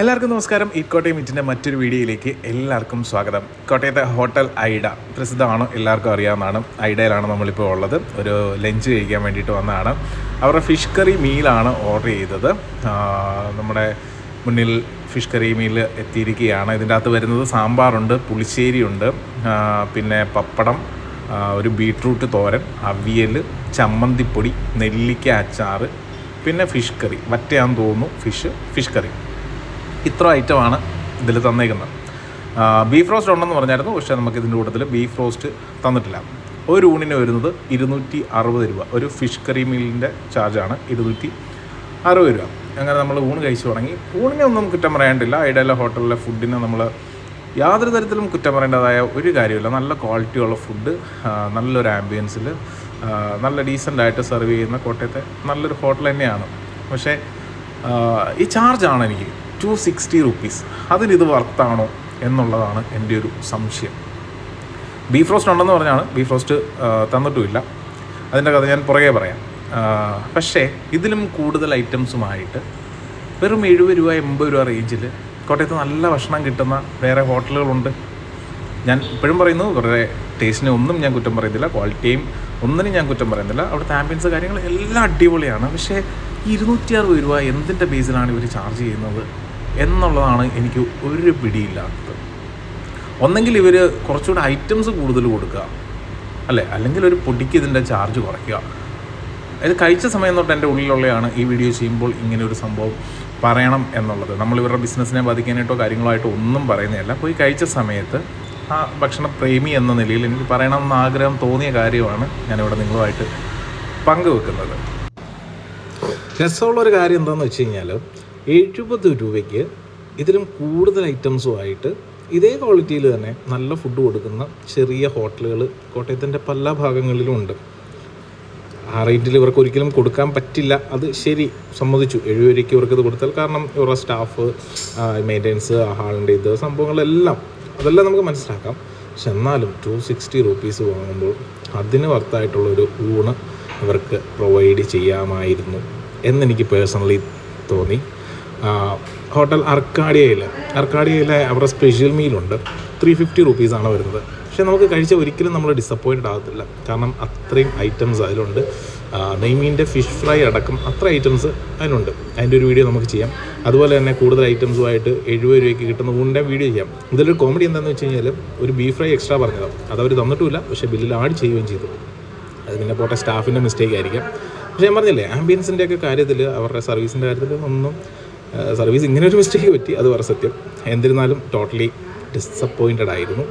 എല്ലാവർക്കും നമസ്കാരം. ഈ കോട്ടയം മീറ്റിന്റെ മറ്റൊരു വീഡിയോയിലേക്ക് എല്ലാവർക്കും സ്വാഗതം. കോട്ടയത്തെ ഹോട്ടൽ ഐഡ പ്രസിദ്ധമാണോ എല്ലാവർക്കും അറിയാവുന്നതാണ്. ഐഡയിലാണ് നമ്മളിപ്പോൾ ഉള്ളത്. ഒരു ലഞ്ച് കഴിക്കാൻ വേണ്ടിയിട്ട് വന്നതാണ്. അവരുടെ ഫിഷ് കറി മീലാണ് ഓർഡർ ചെയ്തത്. നമ്മുടെ മുന്നിൽ ഫിഷ് കറി മീൽ എത്തിയിരിക്കുകയാണ്. ഇതിന്റെ അകത്ത് വരുന്നത് സാമ്പാറുണ്ട് പുളിശ്ശേരിയുണ്ട് പിന്നെ പപ്പടം ഒരു ബീട്രൂട്ട് തോരൻ അവിയൽ ചമ്മന്തിപ്പൊടി നെല്ലിക്ക അച്ചാറ് പിന്നെ ഫിഷ് കറി. വറ്റയാന്ന് തോന്നുന്നു ഫിഷ് ഫിഷ് കറി. ഇത്ര ഐറ്റമാണ് ഇതിൽ തന്നേക്കുന്നത്. ബീഫ് റോസ്റ്റ് ഉണ്ടെന്ന് പറഞ്ഞായിരുന്നു പക്ഷേ നമുക്ക് ഇതിന്റെ കൂട്ടത്തിൽ ബീഫ് റോസ്റ്റ് തന്നിട്ടില്ല. ഒരു ഊണിന് വരുന്നത് ഇരുന്നൂറ്റി അറുപത് രൂപ. ഒരു ഫിഷ് കറി മീലിന്റെ ചാർജാണ് ഇരുന്നൂറ്റി അറുപത് രൂപ. അങ്ങനെ നമ്മൾ ഊണ് കഴിച്ചു തുടങ്ങി. ഊണിനെ ഒന്നും കുറ്റം പറയാണ്ടില്ല. ഐഡിയയിലെ ഹോട്ടലിലെ ഫുഡിനെ നമ്മൾ യാതൊരു തരത്തിലും കുറ്റം പറയേണ്ടതായ ഒരു കാര്യമില്ല. നല്ല ക്വാളിറ്റിയുള്ള ഫുഡ് നല്ലൊരു ആംബിയൻസിൽ നല്ല ഡീസന്റ് ആയിട്ട് സെർവ് ചെയ്യുന്ന കോട്ടയത്തെ നല്ലൊരു ഹോട്ടൽ തന്നെയാണ്. പക്ഷേ ഈ ചാർജാണ് എനിക്ക് ടു സിക്സ്റ്റി റുപ്പീസ്. അതിനിത് വർത്താണോ എന്നുള്ളതാണ് എന്റെ ഒരു സംശയം. ബീഫ് റോസ്റ്റ് ഉണ്ടെന്ന് പറഞ്ഞാണ്. ബീഫ് റോസ്റ്റ് തന്നിട്ടുമില്ല. അതിന്റെ കഥ ഞാൻ പുറകെ പറയാം. പക്ഷേ ഇതിലും കൂടുതൽ ഐറ്റംസുമായിട്ട് വെറും എഴുപത് രൂപ എൺപത് രൂപ റേഞ്ചിൽ കോട്ടയത്ത് നല്ല ഭക്ഷണം കിട്ടുന്ന വേറെ ഹോട്ടലുകളുണ്ട്. ഞാൻ ഇപ്പോഴും പറയുന്നു വേറെ ടേസ്റ്റിനെ ഒന്നും ഞാൻ കുറ്റം പറയുന്നില്ല ക്വാളിറ്റിയും ഒന്നിനും ഞാൻ കുറ്റം പറയുന്നില്ല. അവിടുത്തെ ആംബിയൻസ് കാര്യങ്ങൾ എല്ലാം അടിപൊളിയാണ്. പക്ഷേ ഇരുന്നൂറ്റി അറുപത് രൂപ എന്തിന്റെ ബേസിലാണ് ഇവർ ചാർജ് ചെയ്യുന്നത്? എന്നുള്ളതാണ് എനിക്ക് ഒരു പിടിയില്ലാത്തത്. ഒന്നെങ്കിൽ ഇവർ കുറച്ചുകൂടെ ഐറ്റംസ് കൂടുതൽ കൊടുക്കുക. അല്ലേ? അല്ലെങ്കിൽ ഒരു പൊടിക്ക് ഇതിന്റെ ചാർജ് കുറയ്ക്കുക. ഇത് കഴിച്ച സമയം തൊട്ട് എന്റെ ഉള്ളിലുള്ളതാണ് ഈ വീഡിയോ ചെയ്യുമ്പോൾ ഇങ്ങനെ ഒരു സംഭവം പറയണം എന്നുള്ളത്. നമ്മൾ ഇവരുടെ ബിസിനസ്സിനെ ബാധിക്കാനായിട്ടോ കാര്യങ്ങളായിട്ടോ ഒന്നും പറയുന്നതല്ല. പോയി കഴിച്ച സമയത്ത് ആ ഭക്ഷണ പ്രേമി എന്ന നിലയിൽ എനിക്ക് പറയണമെന്ന് ആഗ്രഹം തോന്നിയ കാര്യമാണ് ഞാനിവിടെ നിങ്ങളുമായിട്ട് പങ്കുവെക്കുന്നത്. രസമുള്ളൊരു കാര്യം എന്താണെന്ന് വെച്ച് കഴിഞ്ഞാൽ എഴുപത് രൂപയ്ക്ക് ഇതിലും കൂടുതൽ ഐറ്റംസുമായിട്ട് ഇതേ ക്വാളിറ്റിയിൽ തന്നെ നല്ല ഫുഡ് കൊടുക്കുന്ന ചെറിയ ഹോട്ടലുകൾ കോട്ടയത്തിന്റെ പല ഭാഗങ്ങളിലും ഉണ്ട്. ആ റേറ്റിൽ ഇവർക്ക് ഒരിക്കലും കൊടുക്കാൻ പറ്റില്ല. അത് ശരി സമ്മതിച്ചു. എഴുപത് രൂപയ്ക്ക് ഇവർക്ക് ഇത് കൊടുത്താൽ കാരണം ഇവരുടെ സ്റ്റാഫ് മെയിന്റെനൻസ് ഹാളിന്റെ ഇത് സംഭവങ്ങളെല്ലാം. അതെല്ലാം നമുക്ക് മനസ്സിലാക്കാം. പക്ഷെ എന്നാലും ടു സിക്സ്റ്റി റുപ്പീസ് വാങ്ങുമ്പോൾ അതിന് വർത്തായിട്ടുള്ളൊരു ഊണ് ഇവർക്ക് പ്രൊവൈഡ് ചെയ്യാമായിരുന്നു. എന്നെനിക്ക് പേഴ്സണലി തോന്നി. ഹോട്ടൽ അർക്കാഡിയയിൽ അർക്കാഡിയയിലെ അവരുടെ സ്പെഷ്യൽ മീലുണ്ട് ത്രീ ഫിഫ്റ്റി റുപ്പീസാണ് വരുന്നത്. പക്ഷേ നമുക്ക് കഴിച്ച ഒരിക്കലും നമ്മൾ ഡിസപ്പോയിന്റഡ് ആകത്തില്ല. കാരണം അത്രയും ഐറ്റംസ് അതിലുണ്ട്. നെയ്മീന്റെ ഫിഷ് ഫ്രൈ അടക്കം അത്ര ഐറ്റംസ് അതിനുണ്ട് അതിന്റെ ഒരു വീഡിയോ നമുക്ക് ചെയ്യാം. അതുപോലെ തന്നെ കൂടുതൽ ഐറ്റംസുമായിട്ട് എഴുപത് രൂപയ്ക്ക് കിട്ടുന്ന ഊണിന്റെ വീഡിയോ ചെയ്യാം. ഇതിലൊരു കോമഡി എന്താണെന്ന് വെച്ച് കഴിഞ്ഞാൽ ഒരു ബീഫ് ഫ്രൈ എക്സ്ട്രാ പറഞ്ഞതാണ്. അതവർ തന്നിട്ടുമില്ല. പക്ഷേ ബില്ലിൽ ആഡ് ചെയ്യുകയും ചെയ്തു. അത് പിന്നെ പോട്ടെ സ്റ്റാഫിന്റെ മിസ്റ്റേക്ക് ആയിരിക്കാം. പക്ഷേ ഞാൻ പറഞ്ഞില്ലേ ആംബിയൻസിന്റെ ഒക്കെ കാര്യത്തിൽ അവരുടെ സർവീസിന്റെ കാര്യത്തിൽ ഒന്നും സർവീസ് ഇങ്ങനെ ഒരു മിസ്റ്റേക്ക് പറ്റി അത് വേറെ സത്യം. എന്നിരുന്നാലും ടോട്ടലി ഡിസപ്പോയിന്റഡ് ആയിരുന്നു.